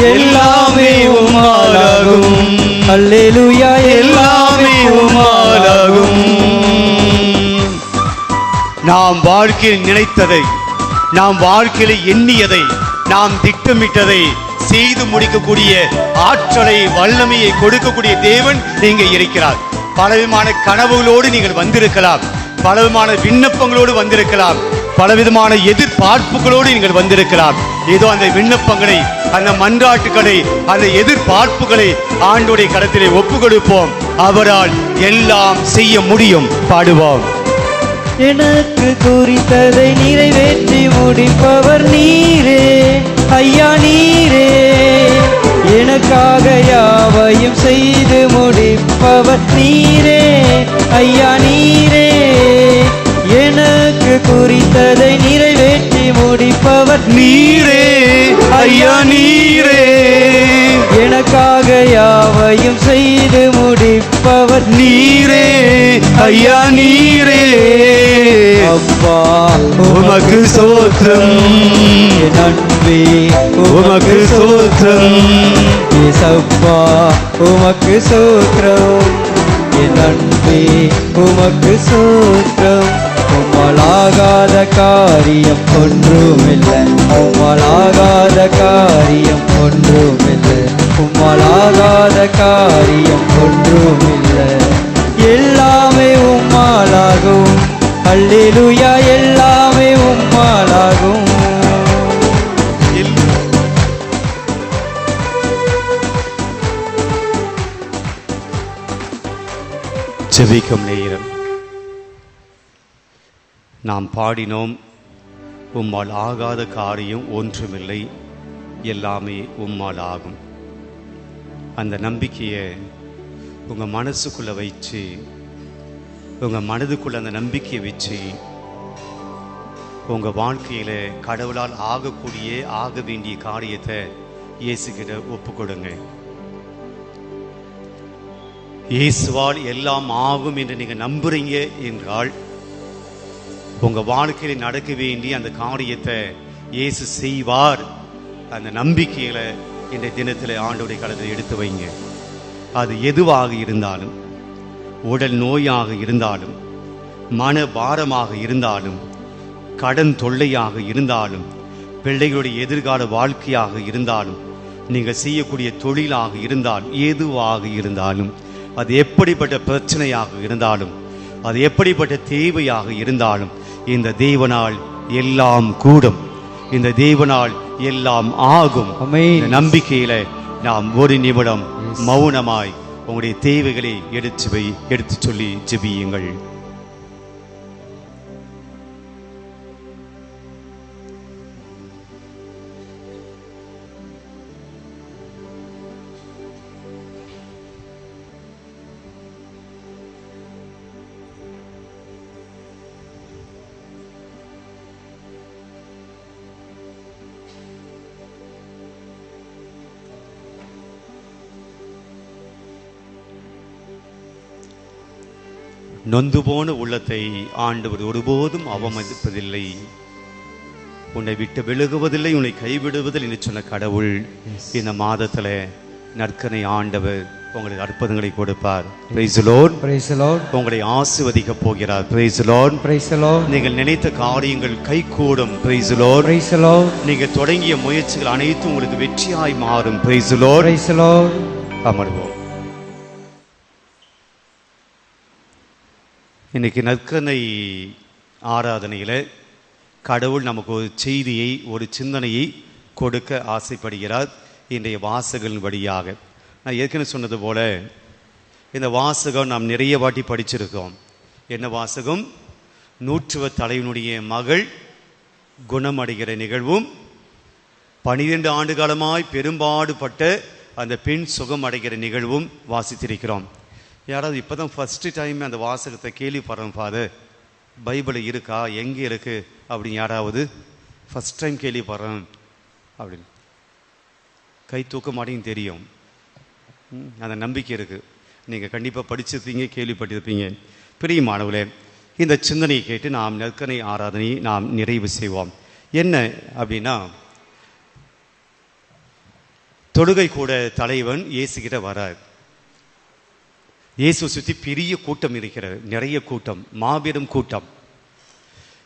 எல்லாமே உமாலாகும். அல்லேலூயா. எல்லாமே உமாலாகும். நாம் வாழ்க்கையில் நினைத்ததை நாம் வாழ்க்கையில் எண்ணியதை நாம் திட்டமிட்டதை செய்து முடிக்கக்கூடிய ஆற்றலை வல்லமையை கொடுக்கக்கூடிய தேவன் நீங்க இருக்கிறார். பலவிதமான கனவுகளோடு நீங்கள் வந்திருக்கலாம். பலவிதமான விண்ணப்பங்களோடு வந்திருக்கலாம். பலவிதமான எதிர்பார்ப்புகளோடு நீங்கள் வந்திருக்கலாம் ஏதோ அந்த விண்ணப்பங்களை அந்த மன்றாட்டுகளை அந்த எதிர்பார்ப்புகளை ஆண்டோடைய கடத்திலே ஒப்பு கொடுப்போம் அவரால் எல்லாம் செய்ய முடியும். பாடுவோம். எனக்கு குறித்ததை நிறைவேற்றி முடிப்பவர் நீரே. ஐயா நீரே. எனக்காக யாவையும் செய்து முடிப்பவர் நீரே. ஐயா நீரே. குறித்ததை நிறைவேற்றி முடிப்பவர் நீரே. ஐயா நீரே. எனக்காக யாவையும் செய்து முடிப்பவர் நீரே. ஐயா நீரே. அப்பா உமக்கு சோத்திரம். என் உமக்கு சோத்திரம். ஏசப்பா உமக்கு சோத்திரம். என் அன்பே உமக்கு சோத்திரம். உம்மலாகாத காரியம் ஒன்றுமில்லை. உம்மலாகாத காரியம் ஒன்றுமில்லை. உம்மலாகாத காரியம் ஒன்றுமில்லை. எல்லாமே உம்மாலாகும். அல்லேலூயா எல்லாமே உம்மாலாகும். ஜெபிக்கும் நேரம். நாம் பாடினோம் உம்மால் ஆகாத காரியம் ஒன்றுமில்லை எல்லாமே உம்மால் ஆகும். அந்த நம்பிக்கையை உங்கள் மனசுக்குள்ளே வச்சு உங்கள் மனதுக்குள்ள அந்த நம்பிக்கையை வச்சு உங்கள் வாழ்க்கையில் கடவுளால் ஆகக்கூடிய ஆக வேண்டிய காரியத்தை இயேசுகிட்ட ஒப்பு கொடுங்க இயேசுவால் எல்லாம் ஆகும் என்று நீங்கள் நம்புறீங்க என்றால் உங்க வாழ்க்கையில நடக்க வேண்டிய அந்த காரியத்தை இயேசு செய்வார். அந்த நம்பிக்கையில இந்த தினத்தில் ஆண்டோடைய காலத்தில் எடுத்து வைங்க. அது எதுவாக இருந்தாலும் உடல் நோயாக இருந்தாலும் மன பாரமாக இருந்தாலும் கடன் தொல்லையாக இருந்தாலும் பிள்ளைகளுடைய எதிர்கால வாழ்க்கையாக இருந்தாலும் நீங்கள் செய்யக்கூடிய தொழிலாக இருந்தால் எதுவாக இருந்தாலும் அது எப்படிப்பட்ட பிரச்சனையாக இருந்தாலும் அது எப்படிப்பட்ட தேவையாக இருந்தாலும் இந்த தேவனால் எல்லாம் கூடும். இந்த தேவனால் எல்லாம் ஆகும். நம்பிக்கையில நாம் ஒரு நிமிடம் மௌனமாய் உங்களுடைய தேவைகளை எடுத்து வை எடுத்து சொல்லி ஜெபியுங்கள். நொந்து போன உள்ளத்தை ஆண்டவர் ஒருபோதும் அவமதிப்பதில்லை உன்னை விட்டு விலகுவதில்லை உன்னை கைவிடுவதில்லை என்று சொன்ன கடவுள் இந்த மாதத்துல நற்கனை ஆண்டவர் உங்களுக்கு அற்புதங்களை கொடுப்பார் Praise the Lord. Praise the Lord. உங்களை ஆசிர்வதிக்க போகிறார் Praise the Lord. Praise the Lord. நீங்கள் நினைத்த காரியங்கள் கைகூடும் Praise the Lord. Praise the Lord. நீங்க தொடங்கிய முயற்சிகள் அனைத்தும் உங்களுக்கு வெற்றியாய் மாறும் Praise the Lord. Praise the Lord. அமர்வோம் இன்றைக்கி நற்கனை ஆராதனையில் கடவுள் நமக்கு ஒரு செய்தியை ஒரு சிந்தனையை கொடுக்க ஆசைப்படுகிறார் இன்றைய வாசகங்கள் வழியாக. நான் ஏற்கனவே சொன்னது போல இந்த வாசகம் நாம் நிறைய வாட்டி படிச்சிருக்கோம். என்ன வாசகம்? நூற்றுவ தலைவனுடைய மகள் குணமடைகிற நிகழ்வும் பனிரெண்டு ஆண்டு காலமாய் பெரும்பாடுபட்ட அந்த பெண் சுகம் அடைகிற நிகழ்வும் வாசித்திருக்கிறோம். யாராவது இப்போ தான் ஃபஸ்ட்டு டைம் அந்த வாசகத்தை கேள்விப்படுறோம் ஃபாதர் பைபிள் இருக்கா? எங்கே இருக்குது அப்படின்னு யாராவது ஃபஸ்ட் டைம் கேள்விப்படுறேன் அப்படின்னு. கை தூக்க மாட்டேன்னு தெரியும். அந்த நம்பிக்கை இருக்குது நீங்கள் கண்டிப்பாக படிச்சிருப்பீங்க கேள்விப்பட்டிருப்பீங்க. பிரியமானவர்களே இந்த சிந்தனையை கேட்டு நாம் நற்கனை ஆராதனையை நாம் நிறைவு செய்வோம். என்ன அப்படின்னா தொடுகை கூட தலைவன் இயேசுகிட்ட வரார். இயேசு சுற்றி பெரிய கூட்டம் இருக்கிறது நிறைய கூட்டம் மாபெரும் கூட்டம்.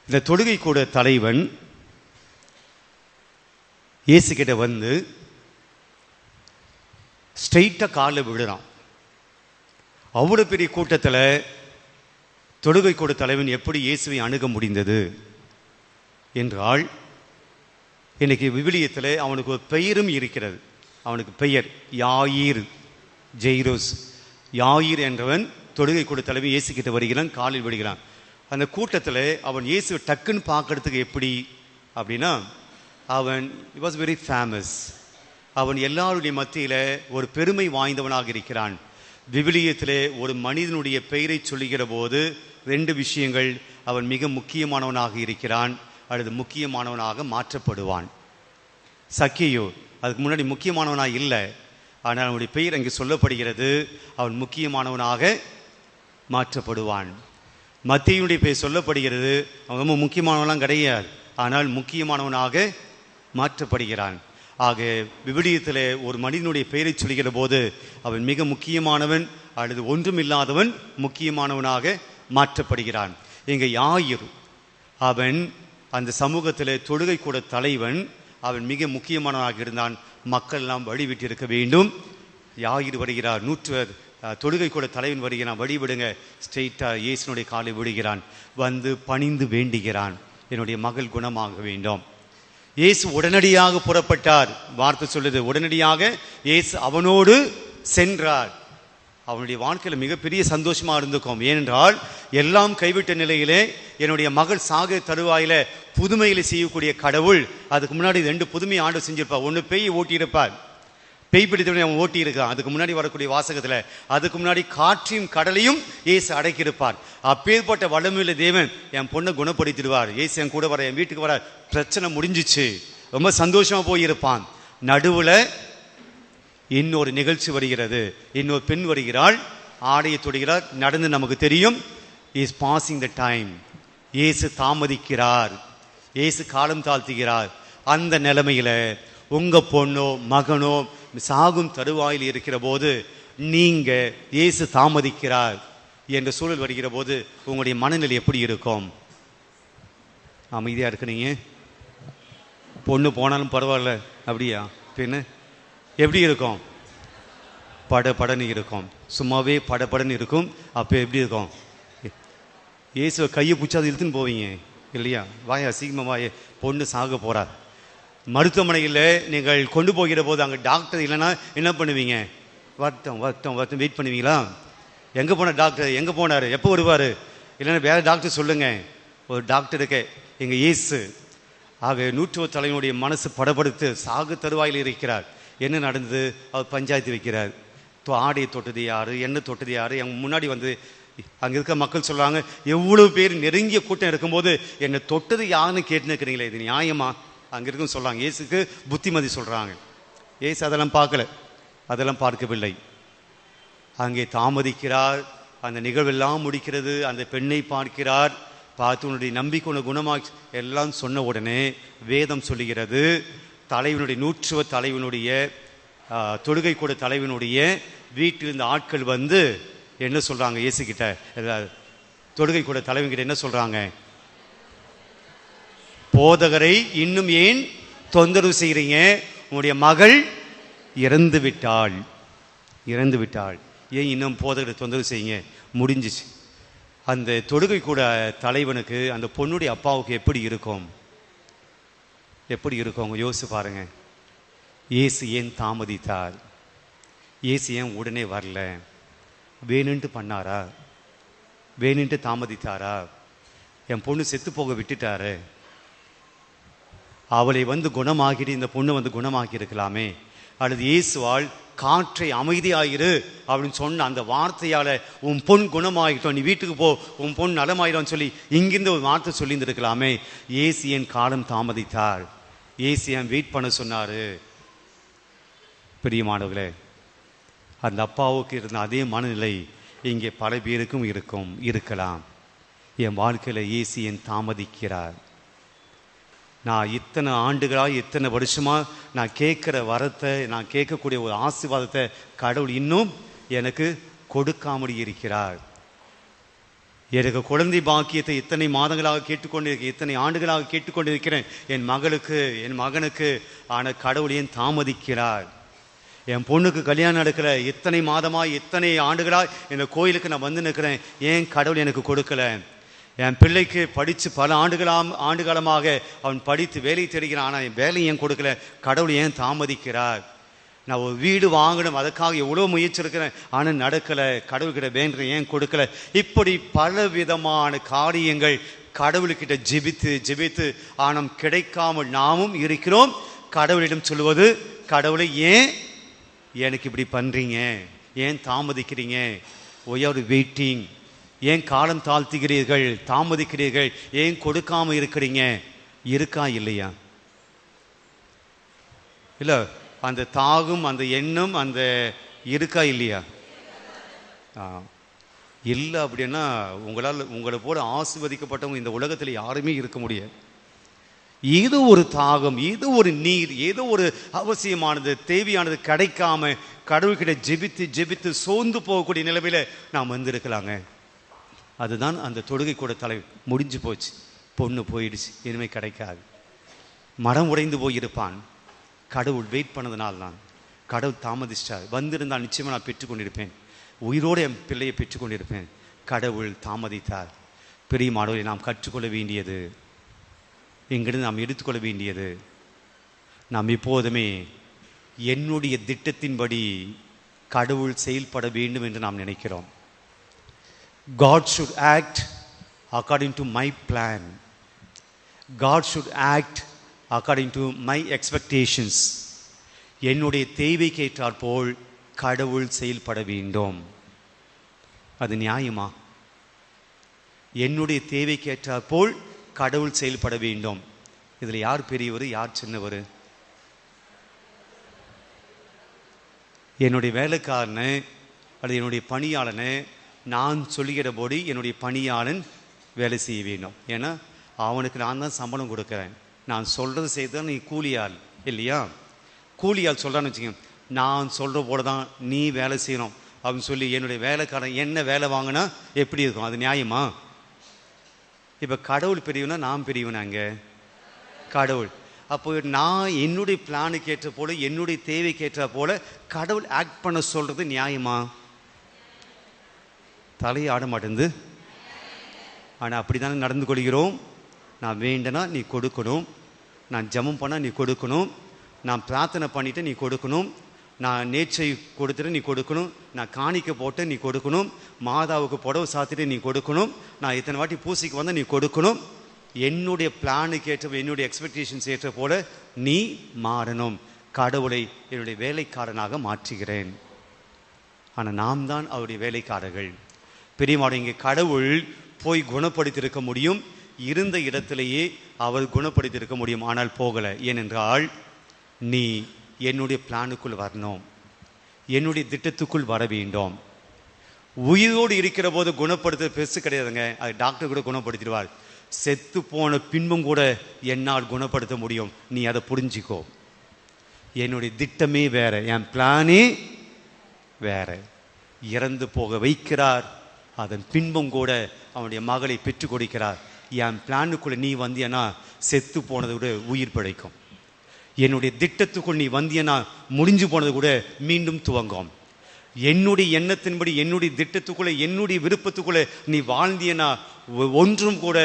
இந்த தொழுகை கூட தலைவன் இயேசுகிட்ட வந்து ஸ்ட்ரெயிட்டாக காலில் விழுறான். அவ்வளோ பெரிய கூட்டத்தில் தொழுகை கூட தலைவன் எப்படி இயேசுவை அணுக முடிந்தது என்றால் இன்றைக்கி விவிலியத்தில் அவனுக்கு ஒரு பெயரும் இருக்கிறது. அவனுக்கு பெயர் யாயிர் ஜெய்ரோஸ். யாயிர் என்றவன் தொடுகை கூட தலைவன் இயேசுகிட்ட வருகிறான் காலில் விடுகிறான். அந்த கூட்டத்தில் அவன் இயேசு டக்குன்னு பார்க்கறதுக்கு எப்படி அப்படின்னா அவன் வாஸ் வெரி ஃபேமஸ் அவன் எல்லாருடைய மத்தியில் ஒரு பெருமை வாய்ந்தவனாக இருக்கிறான். விவிலியத்திலே ஒரு மனிதனுடைய பெயரை சொல்லுகிற போது ரெண்டு விஷயங்கள் அவன் மிக முக்கியமானவனாக இருக்கிறான் அல்லது முக்கியமானவனாக மாற்றப்படுவான். சக்கியோ அதுக்கு முன்னாடி முக்கியமானவனாக இல்லை. ஆனால் அவனுடைய பெயர் அங்கு சொல்லப்படுகிறது. அவன் முக்கியமானவனாக மாற்றப்படுவான். மத்தியுடைய பெயர் சொல்லப்படுகிறது. அவன் ரொம்ப முக்கியமானவனாம் கிடையாது. ஆனால் முக்கியமானவனாக மாற்றப்படுகிறான். ஆக விவிலியத்தில் ஒரு மனிதனுடைய பெயரை சொல்கிற போது அவன் மிக முக்கியமானவன் அல்லது ஒன்றுமில்லாதவன் முக்கியமானவனாக மாற்றப்படுகிறான். இங்கே யாயிரு அவன் அந்த சமூகத்தில் தொழுகை கூட தலைவன் அவன் மிக முக்கியமானவனாக இருந்தான். மக்கள் எல்லாம் வழிவிட்டு இருக்க வேண்டும். யாயிர் வருகிறார் நூற்று தொழுகை கூட தலைவன் வருகிறான் வழி விடுங்க ஸ்ட்ரெயிட்டாக இயேசுனுடைய காலை விடுகிறான். வந்து பணிந்து வேண்டுகிறான். என்னுடைய மகள் குணமாக வேண்டும். இயேசு உடனடியாக புறப்பட்டார். வார்த்தை சொல்லுது உடனடியாக இயேசு அவனோடு சென்றார். அவனுடைய வாழ்க்கையில் மிகப்பெரிய சந்தோஷமாக இருந்துக்கும். ஏனென்றால் எல்லாம் கைவிட்ட நிலையிலே என்னுடைய மகள் சாக தருவாயில புதுமையில் செய்யக்கூடிய கடவுள் அதுக்கு முன்னாடி ரெண்டு புதுமை ஆண்டு செஞ்சிருப்பார் ஒன்று பேய் ஓட்டியிருப்பார் பேய் பிடித்தவனை அவன் ஓட்டியிருக்கான். அதுக்கு முன்னாடி வரக்கூடிய வாசகத்தில் அதுக்கு முன்னாடி காற்றையும் கடலையும் ஏசு அடக்கியிருப்பார். அப்பேற்பட்ட வளமையில தேவன் என் பொண்ணை குணப்படுத்திடுவார். ஏசு என் கூட வர என் வீட்டுக்கு வர பிரச்சனை முடிஞ்சிச்சு. ரொம்ப சந்தோஷமாக போயிருப்பான். நடுவில் இன்னொரு நிகழ்ச்சி வருகிறது. இன்னொரு பெண் வருகிறாள். ஆடையை தொடுகிறார். நடந்து நமக்கு தெரியும். இஸ் பாசிங் த டைம் இயேசு தாமதிக்கிறார். இயேசு காலம் தாழ்த்துகிறார். அந்த நிலைமையில் உங்கள் பொண்ணோ மகனோ சாகும் தருவாயில் இருக்கிற போது நீங்கள் இயேசு தாமதிக்கிறார் என்ற சூழல் வருகிற போது உங்களுடைய மனநிலை எப்படி இருக்கும்? அமைதியா இருக்கிறீங்க பொண்ணு போனாலும் பரவாயில்ல. அப்படியா? பின்ன எப்படி இருக்கும்? படபடன்னு இருக்கும். சும்மாவே பட இருக்கும். அப்போ எப்படி இருக்கும்? இயேசுவை கையை பிடிச்சாது இழுத்துன்னு போவீங்க. இல்லையா? வாயா சீக்கிரமாக வாய. பொண்ணு சாக போகிறார் மருத்துவமனையில் நீங்கள் கொண்டு போகிற போது அங்கே டாக்டர் இல்லைன்னா என்ன பண்ணுவீங்க? வருத்தம் வருத்தம் வருத்தம். வெயிட் பண்ணுவீங்களா? எங்கே போன டாக்டர்? எங்கே போனார்? எப்போ வருவார்? இல்லைன்னா வேறு டாக்டர் சொல்லுங்கள் ஒரு டாக்டருக்கு எங்கள் இயேசு. ஆக நூற்றுவ தலைவனுடைய மனசு படப்படுத்து சாகு தருவாயில் இருக்கிறார் என்ன நடந்தது? அவர் பஞ்சாயத்து வைக்கிறார். ஆடையை தொட்டது யார்? என்ன தொட்டது யார்? எங்கள் முன்னாடி வந்து அங்கே இருக்க மக்கள் சொல்கிறாங்க எவ்வளோ பேர் நெருங்கிய கூட்டம் இருக்கும்போது என்னை தொட்டது யாருன்னு கேட்டுன்னு இருக்கிறீங்களே இது நியாயமா? அங்கே இருக்கும் சொல்கிறாங்க இயேசுக்கு புத்திமதி சொல்கிறாங்க ஏசு அதெல்லாம் பார்க்கல. அதெல்லாம் பார்க்கவில்லை. அங்கே தாமதிக்கிறார். அந்த நிகழ்வெல்லாம் முடிக்கிறது. அந்த பெண்ணை பார்க்கிறார். பார்த்து உன்னுடைய நம்பிக்கை உன்னை குணமாக எல்லாம் சொன்ன உடனே வேதம் சொல்லுகிறது. தலைவனுடைய நூற்றுவ தலைவனுடைய தொழுகை கூட தலைவனுடைய வீட்டில் இருந்த ஆட்கள் வந்து என்ன சொல்கிறாங்க இயேசுக்கிட்ட தொழுகை கூட தலைவன்கிட்ட என்ன சொல்கிறாங்க போதகரை இன்னும் ஏன் தொந்தரவு செய்கிறீங்க உங்களுடைய மகள் இறந்து விட்டாள். இறந்து விட்டாள். ஏன் இன்னும் போதகரை தொந்தரவு செய்யுங்க முடிஞ்சிச்சு. அந்த தொடுகை கூட தலைவனுக்கு அந்த பொண்ணுடைய அப்பாவுக்கு எப்படி இருக்கும்? எப்படி இருக்கும்? அவங்க யோசிச்சு பாருங்க. ஏசு ஏன் தாமதித்தார்? ஏசு ஏன் உடனே வரல? வேணுன்ட்டு பண்ணாரா? வேணுன்ட்டு தாமதித்தாரா? என் பொண்ணு செத்து போக விட்டுட்டாரு. அவளை வந்து குணமாகிட்டு இந்த பொண்ணு வந்து குணமாக்கி இருக்கலாமே அல்லது இயேசுவால் காற்றை அமைதியாயிரு அப்படின்னு சொன்ன அந்த வார்த்தையால் உன் பொன் குணமாகிட்டோம் நீ வீட்டுக்கு போ உன் பொன் நலமாயிடும் சொல்லி இங்கிருந்து ஒரு வார்த்தை சொல்லியிருந்திருக்கலாமே. ஏசி என் காலம் தாமதித்தார். ஏசி என் வெயிட் பண்ண சொன்னார்? பிரியமானவர்களே அந்த அப்பாவுக்கு இருந்த அதே மனநிலை இங்கே பல பேருக்கும் இருக்கும் இருக்கலாம். என் வாழ்க்கையில் ஏசி என் தாமதிக்கிறார்? நான் இத்தனை ஆண்டுகளாக இத்தனை வருஷமாக நான் கேட்குற வரத்தை நான் கேட்கக்கூடிய ஒரு ஆசீர்வாதத்தை கடவுள் இன்னும் எனக்கு கொடுக்காமல் இருக்கிறார். எனக்கு குழந்தை பாக்கியத்தை இத்தனை மாதங்களாக கேட்டுக்கொண்டிருக்கேன் இத்தனை ஆண்டுகளாக கேட்டுக்கொண்டிருக்கிறேன். என் மகளுக்கு என் மகனுக்கு ஆன கடவுள் ஏன் தாமதிக்கிறார்? என் பொண்ணுக்கு கல்யாணம் நடக்கல இத்தனை மாதமாக இத்தனை ஆண்டுகளாக இந்த கோயிலுக்கு நான் வந்து நிற்கிறேன். ஏன் கடவுள் எனக்கு கொடுக்கல? என் பிள்ளைக்கு படித்து பல ஆண்டுகளாம் ஆண்டு காலமாக அவன் படித்து வேலை தேடுகிறான். ஆனால் என் வேலை ஏன் கொடுக்கல? கடவுள் ஏன் தாமதிக்கிறார்? நான் ஒரு வீடு வாங்கணும் அதுக்காக எவ்வளோ முயற்சிருக்கிறேன் ஆனால் நடக்கலை. கடவுள்கிட்ட வேண்டுறேன் ஏன் கொடுக்கல? இப்படி பல விதமான காரியங்கள் கடவுள்கிட்ட ஜெபித்து ஜெபித்து ஆனால் கிடைக்காமல் நாமும் இருக்கிறோம். கடவுளிடம் சொல்வது கடவுளை ஏன் எனக்கு இப்படி பண்ணுறீங்க ஏன் தாமதிக்கிறீங்க? ஒய் ஆர் வெயிட்டிங் ஏன் காலம் தாழ்த்துகிறீர்கள் தாமதிக்கிறீர்கள் ஏன் கொடுக்காம இருக்கிறீங்க? இருக்கா இல்லையா? இல்லை அந்த தாகும் அந்த எண்ணம் அந்த இருக்கா இல்லையா? ஆ இல்லை அப்படின்னா உங்களால் உங்களை போல ஆசிர்வதிக்கப்பட்டவங்க இந்த உலகத்தில் யாருமே இருக்க முடியாது. ஏதோ ஒரு தாகம் ஏதோ ஒரு நீர் ஏதோ ஒரு அவசியமானது தேவையானது கிடைக்காம கடவுள்கிட்ட ஜெபித்து ஜெபித்து சோர்ந்து போகக்கூடிய நிலைமையில் நாம் வந்திருக்கலாங்க. அதுதான் அந்த தொடுகை கூட தலை முடிஞ்சு போச்சு. பொண்ணு போயிடுச்சு. இனிமே கிடைக்காது. மரம் உடைந்து போயிருப்பான். கடவுள் வெயிட் பண்ணதுனால தான். கடவுள் தாமதிச்சிட்டார். வந்திருந்தால் நிச்சயமாக நான் பெற்றுக்கொண்டிருப்பேன் உயிரோடு என் பிள்ளையை பெற்றுக்கொண்டிருப்பேன் கடவுள் தாமதித்தார். பெரிய மாணவரை நாம் கற்றுக்கொள்ள வேண்டியது. எங்கிருந்து நாம் எடுத்துக்கொள்ள வேண்டியது? நாம் எப்போதுமே என்னுடைய திட்டத்தின்படி கடவுள் செயல்பட வேண்டும் என்று நாம் நினைக்கிறோம். God should act according to my plan. God should act according to my expectations. என்னுடைய தேவைக்கேற்றாற்போல் கடவுள் செயல்பட வேண்டும் அது நியாயமா என்னுடைய தேவைக்கேற்றாற்போல் கடவுள் செயல்பட வேண்டும் இதில் யார் பெரியவர் யார் சின்னவர் என்னுடைய வேலைக்காரனு அல்லது என்னுடைய பணியாளனை நான் சொல்லுகிறபடி என்னுடைய பணியாளன் வேலை செய்ய வேண்டும். ஏன்னா அவனுக்கு நான் தான் சம்பளம் கொடுக்குறேன். நான் சொல்கிறது செய்தால் நீ கூலியாள் இல்லையா? கூலியாள் சொல்கிறான்னு வச்சுக்கோங்க. நான் சொல்கிற போல தான் நீ வேலை செய்யணும் அப்படின்னு சொல்லி என்னுடைய வேலைக்காரன் என்ன வேலை வாங்கினா எப்படி இருக்கும்? அது நியாயமா? இப்போ கடவுள் பெரியவனா நான் பெரியவனாங்க கடவுள். அப்போ நான் என்னுடைய பிளானுக்கு ஏற்ற போல என்னுடைய தேவைக்கு ஏற்ற போல கடவுள் ஆக்ட் பண்ண சொல்கிறது நியாயமா? தலையை ஆட மாட்டேங்குது. ஆனால் அப்படி தானே நடந்து கொள்கிறோம். நான் வேண்டனா நீ கொடுக்கணும். நான் ஜமம் பண்ணால் நீ கொடுக்கணும். நான் பிரார்த்தனை பண்ணிவிட்டு நீ கொடுக்கணும். நான் நேற்றை கொடுத்துட்டு நீ கொடுக்கணும். நான் காணிக்க போட்டு நீ கொடுக்கணும். மாதாவுக்கு புடவை சாத்திட்டு நீ கொடுக்கணும். நான் இத்தனை வாட்டி பூசிக்கு வந்தால் நீ கொடுக்கணும். என்னுடைய பிளானுக்கு ஏற்ற என்னுடைய எக்ஸ்பெக்டேஷன்ஸ் ஏற்ற போல நீ மாறணும். கடவுளை என்னுடைய வேலைக்காரனாக மாற்றுகிறேன். ஆனால் நாம் தான் அவருடைய வேலைக்காரர்கள். பெரியமாடு இங்கே கடவுள் போய் குணப்படுத்தியிருக்க முடியும். இருந்த இடத்திலேயே அவர் குணப்படுத்தியிருக்க முடியும். ஆனால் போகலை. ஏனென்றால் நீ என்னுடைய பிளானுக்குள் வரணும். என்னுடைய திட்டத்துக்குள் வர வேண்டும். உயிரோடு இருக்கிற போது குணப்படுத்த பெருசு கிடையாதுங்க. அது டாக்டர் கூட குணப்படுத்திடுவார். செத்து போன பின்பும் கூட என்னால் குணப்படுத்த முடியும். நீ அதை புரிஞ்சிக்கோ. என்னுடைய திட்டமே வேற. என் பிளானே வேற. இறந்து போக வைக்கிறார். அதன் பின்பும் கூட அவனுடைய மகளை பெற்றுக் கொடுக்கிறார். என் பிளானுக்குள்ளே நீ வந்தியனா செத்து போனதை விட உயிர் பிழைக்கும். என்னுடைய திட்டத்துக்குள் நீ வந்தியனா முடிஞ்சு போனது கூட மீண்டும் துவங்கும். என்னுடைய எண்ணத்தின்படி என்னுடைய திட்டத்துக்குள்ளே என்னுடைய விருப்பத்துக்குள்ளே நீ வாழ்ந்தியனா ஒன்றும் கூட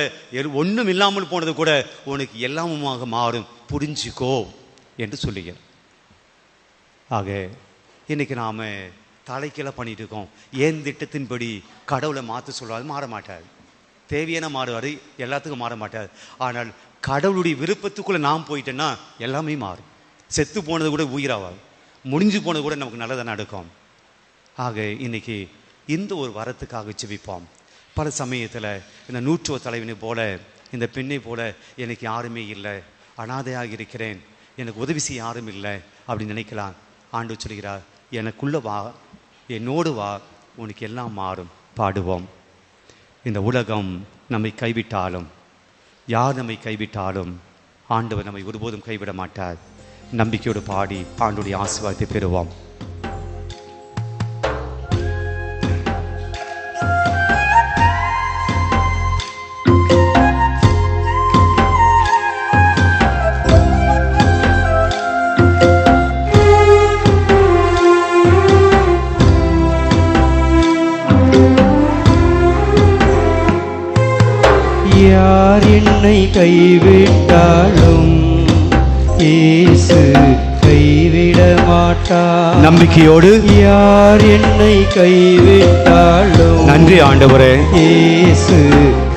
ஒன்றும் இல்லாமல் போனது கூட உனக்கு எல்லாமுமாக மாறும். புரிஞ்சுக்கோ என்று சொல்லுகிறேன் ஆக இன்னைக்கு நாம் தலைக்கீழே பண்ணிட்டு இருக்கோம் ஏன் திட்டத்தின்படி கடவுளை மாற்ற சொல்றாரு? மாற மாட்டார். தேவையான மாறுவார் எல்லாத்துக்கும் மாற மாட்டார். ஆனால் கடவுளுடைய விருப்பத்துக்குள்ள நாம் போயிட்டேன்னா எல்லாமே மாறும். செத்து போனது கூட உயிராவாது. முடிஞ்சு போனது கூட நமக்கு நல்லதாக நடக்கும். ஆக இன்னைக்கு இந்த ஒரு வரத்துக்காக செவிப்போம் பல சமயத்தில் இந்த நூற்றுவ தலைவனை போல இந்த பெண்ணை போல எனக்கு யாருமே இல்லை. அனாதையாக இருக்கிறேன். எனக்கு உதவி செய்ய யாரும் இல்லை. அப்படின்னு நினைக்கலாம். ஆண்டு சொல்கிறார் எனக்குள்ள வா என்னோடு வா உனக்கு எல்லாம் மாறும். பாடுவோம். இந்த உலகம் நம்மை கைவிட்டாலும் யார் நம்மை கைவிட்டாலும் ஆண்டவர் நம்மை ஒருபோதும் கைவிட மாட்டார். நம்பிக்கையோடு பாடி ஆண்டுடைய ஆசீர்வாதத்தை பெறுவோம். யார் என்னை கைவிட்டாலும் இயேசு கைவிட மாட்டார் நம்பிக்கையோடு யார் என்னை கைவிட்டாலும் நன்றி ஆண்டவரே. இயேசு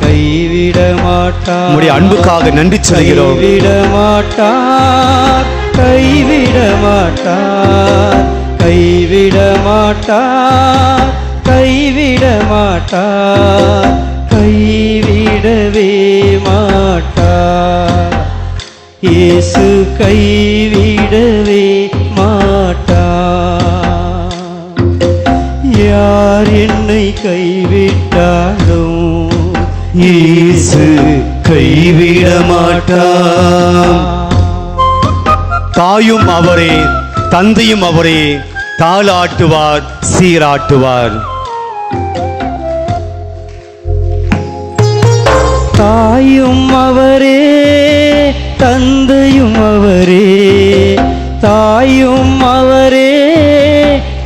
கைவிட மாட்டார் உம்முடைய அன்புக்காக நன்றி சொல்கிறோம் கைவிட மாட்டார் கைவிட மாட்டார் கைவிட மாட்டார் கைவிட மாட்டார் கைவிடவே மாட்டார் இயேசு கைவிடவே மாட்டார் யார் என்னை கைவிட்டாலும் இயேசு கைவிட மாட்டார் தாயும் அவரே தந்தையும் அவரே தாளாட்டுவார் சீராட்டுவார். தாயும் அவரே தந்தையும் அவரே. தாயும் அவரே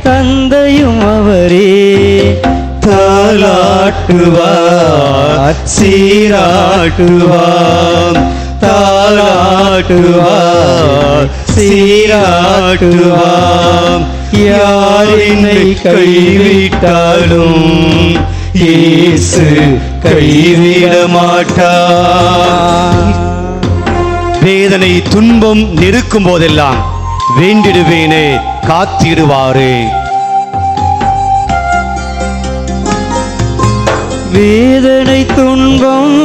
தந்தையும் அவரே. தாளாட்டுவார் சீராட்டுவார். தாலாட்டுவார் சீராட்டுவார். யார் என்னை கைவிட்டாலும் இயேசு கைவிட மாட்டார் வேதனை துன்பம் நெருக்கும் போதெல்லாம் வேண்டிடுவேனே காத்திடுவாரே. வேதனை துன்பம்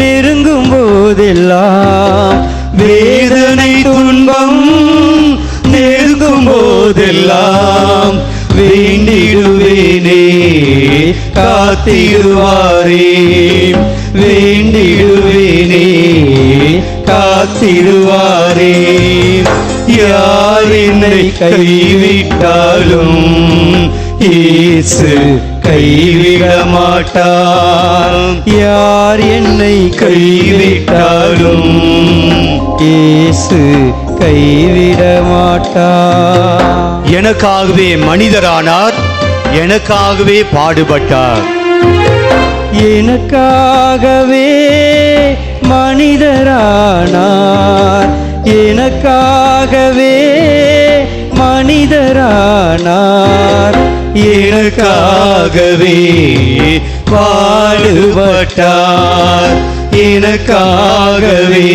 நெருங்கும் போதெல்லாம் வேதனை துன்பம் நெருங்கும் போதெல்லாம் வேண்டிடுவேனே. காத்திடுவாரே. வேண்டிடுவேனே. காத்திடுவாரே. யார் என்னை கைவிட்டாலும் இயேசு கைவிட மாட்டார் யார் என்னை கைவிட்டாலும் இயேசு கைவிட மாட்டார் எனக்காகவே மனிதரானார். எனக்காகவே பாடுபட்டார். எனக்காகவே மனிதரானார். எனக்காகவே மனிதரானார். எனக்காகவே பாடுபட்டார். எனக்காகவே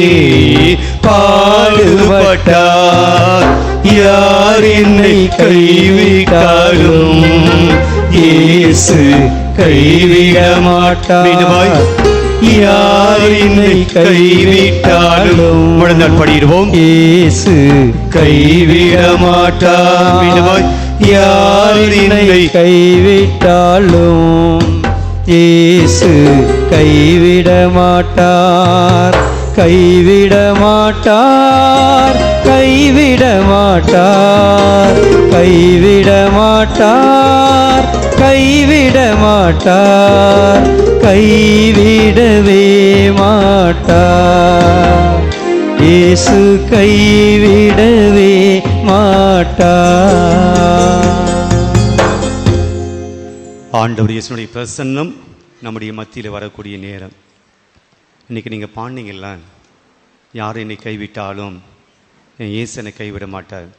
பாடுபட்டார். யார் என்னை கைவிட்டாலும் இயேசு கைவிட மாட்டார் யார் என்னை கைவிட்டாலும் முழந்தால் படிடுவோம். இயேசு கைவிட மாட்டார் யார் என்னை கைவிட்டாலும் இயேசு கைவிட மாட்டார் கைவிட மாட்டார் கைவிட மாட்டார் கைவிட மாட்டார் கைவிட மாட்டார் கைவிடவே மாட்டார். இயேசு கைவிடவே மாட்டார். ஆண்டவர் இயேசுனுடைய பிரசன்னம் நம்முடைய மத்தியில் வரக்கூடிய நேரம். இன்னைக்கு நீங்கள் பாண்டிங்கல்ல யார் என்னை கைவிட்டாலும் என் இயேசனை என்னை கைவிட மாட்டார்.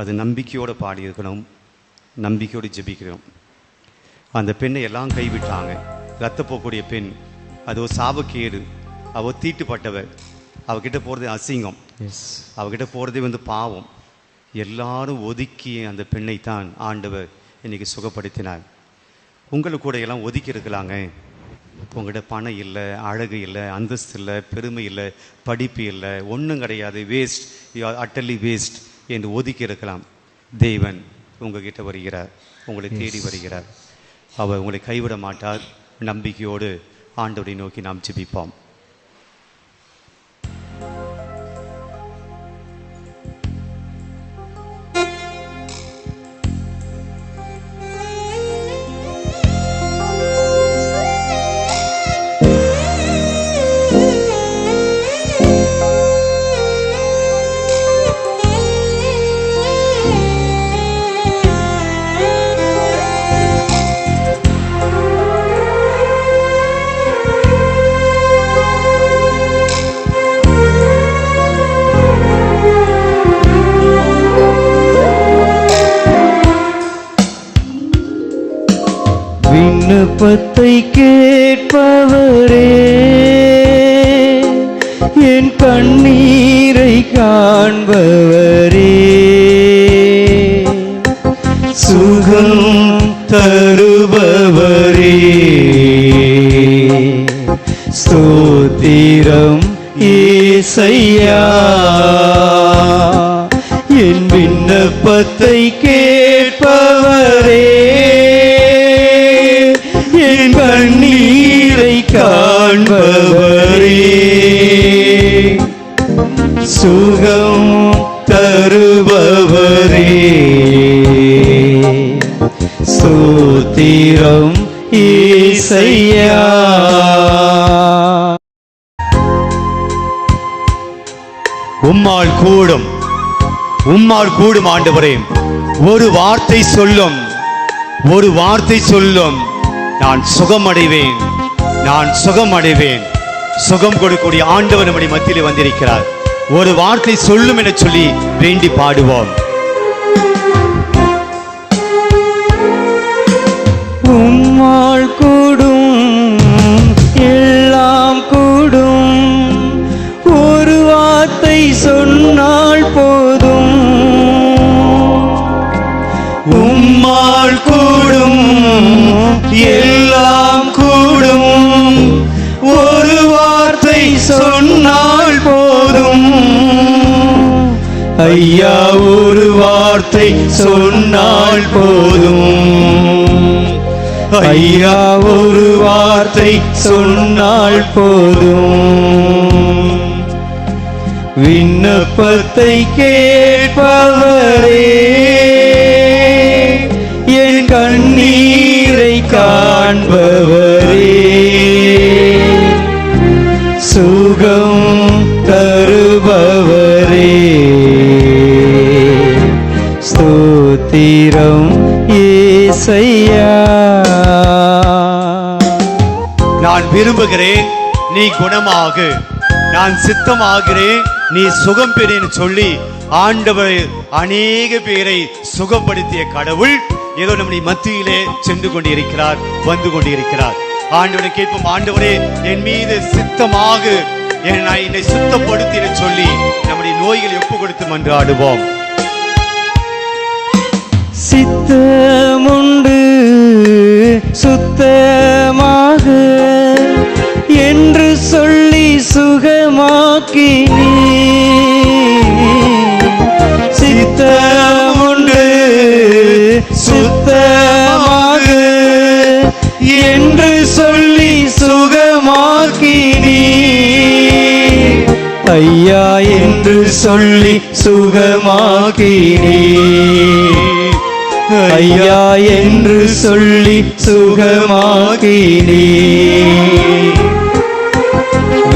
அது நம்பிக்கையோடு பாடியிருக்கணும். நம்பிக்கையோடு ஜெபிக்கணும் அந்த பெண்ணை எல்லாம் கைவிட்டாங்க. ரத்தப்போக்கூடிய பெண் அது ஒரு சாபக்கேடு அவ தீட்டுப்பட்டவர் அவகிட்ட போகிறது அசிங்கம். எஸ் அவகிட்ட போகிறதே வந்து பாவம். எல்லாரும் ஒதுக்கிய அந்த பெண்ணைத்தான் ஆண்டவர் இன்னைக்கு சுகப்படுத்தினார். உங்களை கூட எல்லாம் ஒதுக்கி இருக்கலாங்க உங்கள்கிட்ட பணம் இல்லை அழகு இல்லை அந்தஸ்து இல்லை பெருமை இல்லை படிப்பு இல்லை ஒன்றும் கிடையாது. Waste you are utterly waste என்று ஒதுக்கி இருக்கலாம் தேவன் உங்ககிட்ட வருகிறார். உங்களை தேடி வருகிறார். அவர் உங்களை கைவிட மாட்டார். நம்பிக்கையோடு ஆண்டவரை நோக்கி நாம் ஜெபிப்போம். விண்ணப்பத்தை கேட்பவரே என் கண்ணீரை காண்பவரே. சுகம் தருபவரே. ஸ்தோத்திரம் ஏசையா. என் விண்ணப்பத்தை கேட்பவரே. உம்மால் கூடும். உம்மால் கூடும் ஆண்டவரே. ஒரு வார்த்தை சொல்லும். ஒரு வார்த்தை சொல்லும். நான் சுகமடைவேன். நான் சுகமடைவேன். சுகம் கொடுக்கக்கூடிய ஆண்டவர் நம்முடைய மத்தியில் வந்திருக்கிறார். ஒரு வார்த்தை சொல்லும் என சொல்லி வேண்டி பாடுவோம். உம்மாள் சொன்னால் போதும். உம்மால் கூடும் எல்லாம் கூடும். ஒரு வார்த்தை சொன்னால் போதும். ஐயா ஒரு வார்த்தை சொன்னால் போதும். ஐயா ஒரு வார்த்தை சொன்னால் போதும். விண்ணப்பத்தை கேட்பவரே என் கண்ணீரை காண்பவரே. சுகம் தருபவரே. ஸ்தோத்திரம் ஏசையா. நான் விரும்புகிறேன் நீ குணமாகு. நான் சித்தமாகிறேன் நீ சுகம் பெறேன்னு சொல்லி ஆண்டவர் அநேக பேரை சுகப்படுத்திய கடவுள் ஏதோ நம்முடைய மத்தியிலே சென்று கொண்டிருக்கிறார் வந்து கொண்டிருக்கிறார். ஆண்டவரை கேட்போம் ஆண்டவரே என் மீது சித்தமாக என்னை சுத்தப்படுத்தி சுத்தப்படுத்தின சொல்லி நம்முடைய நோய்களை ஒப்பு கொடுத்து மன்றாடுவோம். சித்தமுண்டு சுத்தமாக என்று சொல்லி சுகமாக்கி சித்தமுண்டு சுத்தமாக. என்று சொல்லி சுகமாக்கி ஐயா என்று சொல்லி சுகமாக்கி ஐயா என்று சொல்லி சுகமாக்கினே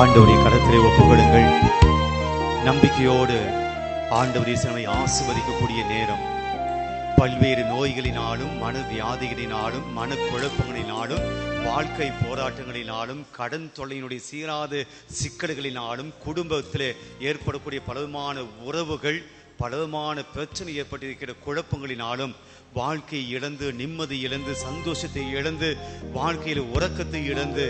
ஆண்டவரை கரத்திலே ஒப்புக்கொடுங்கள் நம்பிக்கையோடு ஆண்டவரை நம்மை ஆசிர்வதிக்கக்கூடிய நேரம். பல்வேறு நோய்களினாலும் மன வியாதிகளினாலும் மன குழப்பங்களினாலும் வாழ்க்கை போராட்டங்களினாலும் கடன் தொல்லையினுடைய சீராத சிக்கல்களினாலும் குடும்பத்தில் ஏற்படக்கூடிய பலவிதமான உறவுகள் பலவிதமான பிரச்சனை ஏற்பட்டிருக்கிற குழப்பங்களினாலும் வாழ்க்கையை இழந்து நிம்மதி இழந்து சந்தோஷத்தை இழந்து வாழ்க்கையில் உறக்கத்தை இழந்து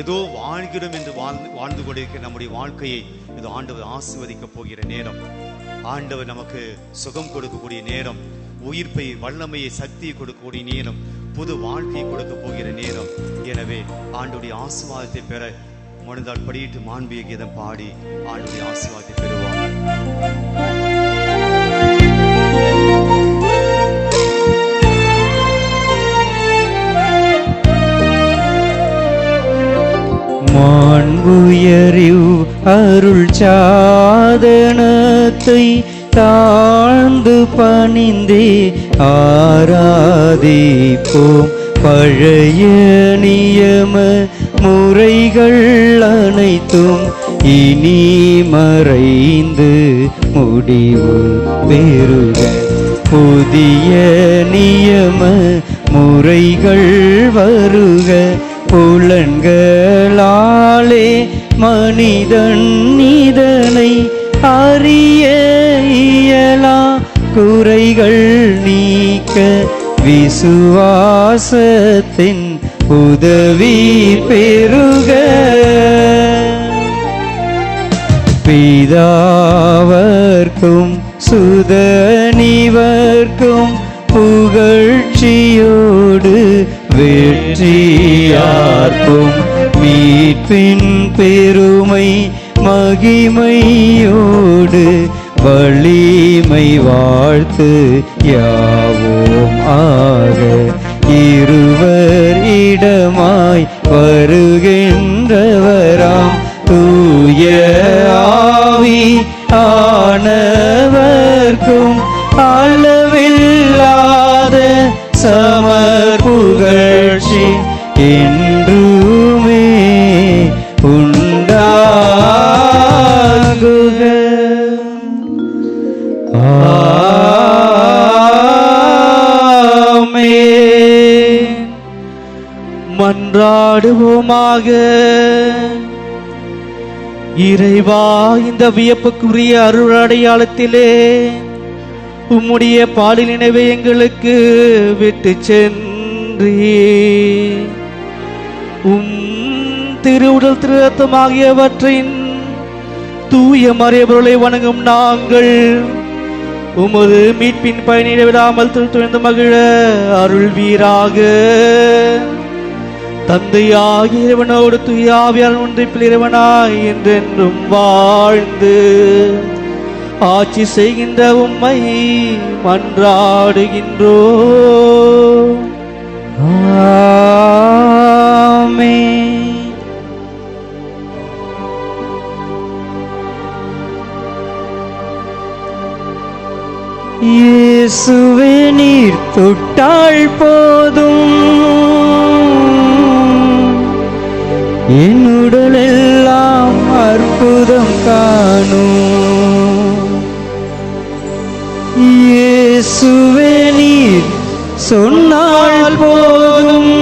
ஏதோ வாழ்கிறோம் என்று வாழ்ந்து வாழ்ந்து கொண்டிருக்கிற நம்முடைய வாழ்க்கையை இது ஆண்டவர் ஆசீர்வதிக்கப் போகிற நேரம். ஆண்டவர் நமக்கு சுகம் கொடுக்கக்கூடிய நேரம் உயிர்ப்பை வல்லமையை சக்தியை கொடுக்கக்கூடிய நேரம் புது வாழ்க்கையை கொடுக்க போகிற நேரம். எனவே ஆண்டுடைய ஆசீர்வாதத்தை பெற முடிந்தால் படியிட்டு மாண்பிய கீதம் பாடி ஆண்டுடைய ஆசீர்வாதத்தை பெறுவார் அன்புயறிவ் அருள் சாதனத்தை தாழ்ந்து பணிந்தே ஆராதிப்போம். பழைய நியம முறைகள் அனைத்தும் இனி மறைந்து முடிவு பெறுக. புதிய நியம முறைகள் வருக. புலன்களாலே மனிதன் இதனை அறிய இயலா. குறைகள் நீக்க விசுவாசத்தின் உதவி பெறுக. பிதாவர்க்கும் சுதனிவர்க்கும் புகழ்ச்சியோடு வெற்றி வெற்றியார்க்கும் மீட்பின் பெருமை மகிமையோடு வலிமை வாழ்த்து யாவோம் ஆக. இருவர் இடமாய் வருகின்றவராம். தூய ஆவி ஆனவர்க்கும் அளவில்லாத சமர் பாடுவோமாக. இறைவா இந்த வியப்புக்குரிய அருள் அடையாளத்திலே உம்முடைய பாலில் நினைவை எங்களுக்கு விட்டு சென்றே உம் திருவுடல் திருத்தம் ஆகியவற்றின் தூய மறைபொருளை வணங்கும் நாங்கள் உமது மீட்பின் பயனிட விடாமல் திருத்துணிந்து மகிழ அருள் வீராக தந்தையாகிய இறைவனோடு துயாவியால் ஒன்றிப்பில் இறைவனாய் என்றென்றும் வாழ்ந்து ஆட்சி செய்கின்ற உம்மை மன்றாடுகின்றோ இயேசுவே நீர் தொட்டால் போதும். என் உடலெல்லாம் அற்புதம் காணும். இயேசுவே நீர் சொன்னால் போதும்.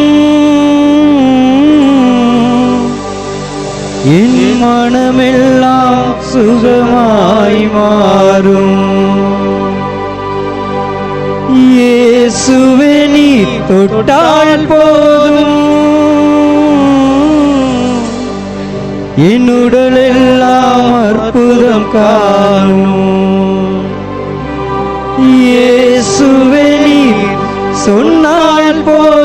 என் மனமெல்லாம் சுகமாய் மாறும். இயேசுவே நீர் தொட்டால் போதும். என்னுடலெல்லாம் அற்புதம் காணும். இயேசுவே சொன்னால் போ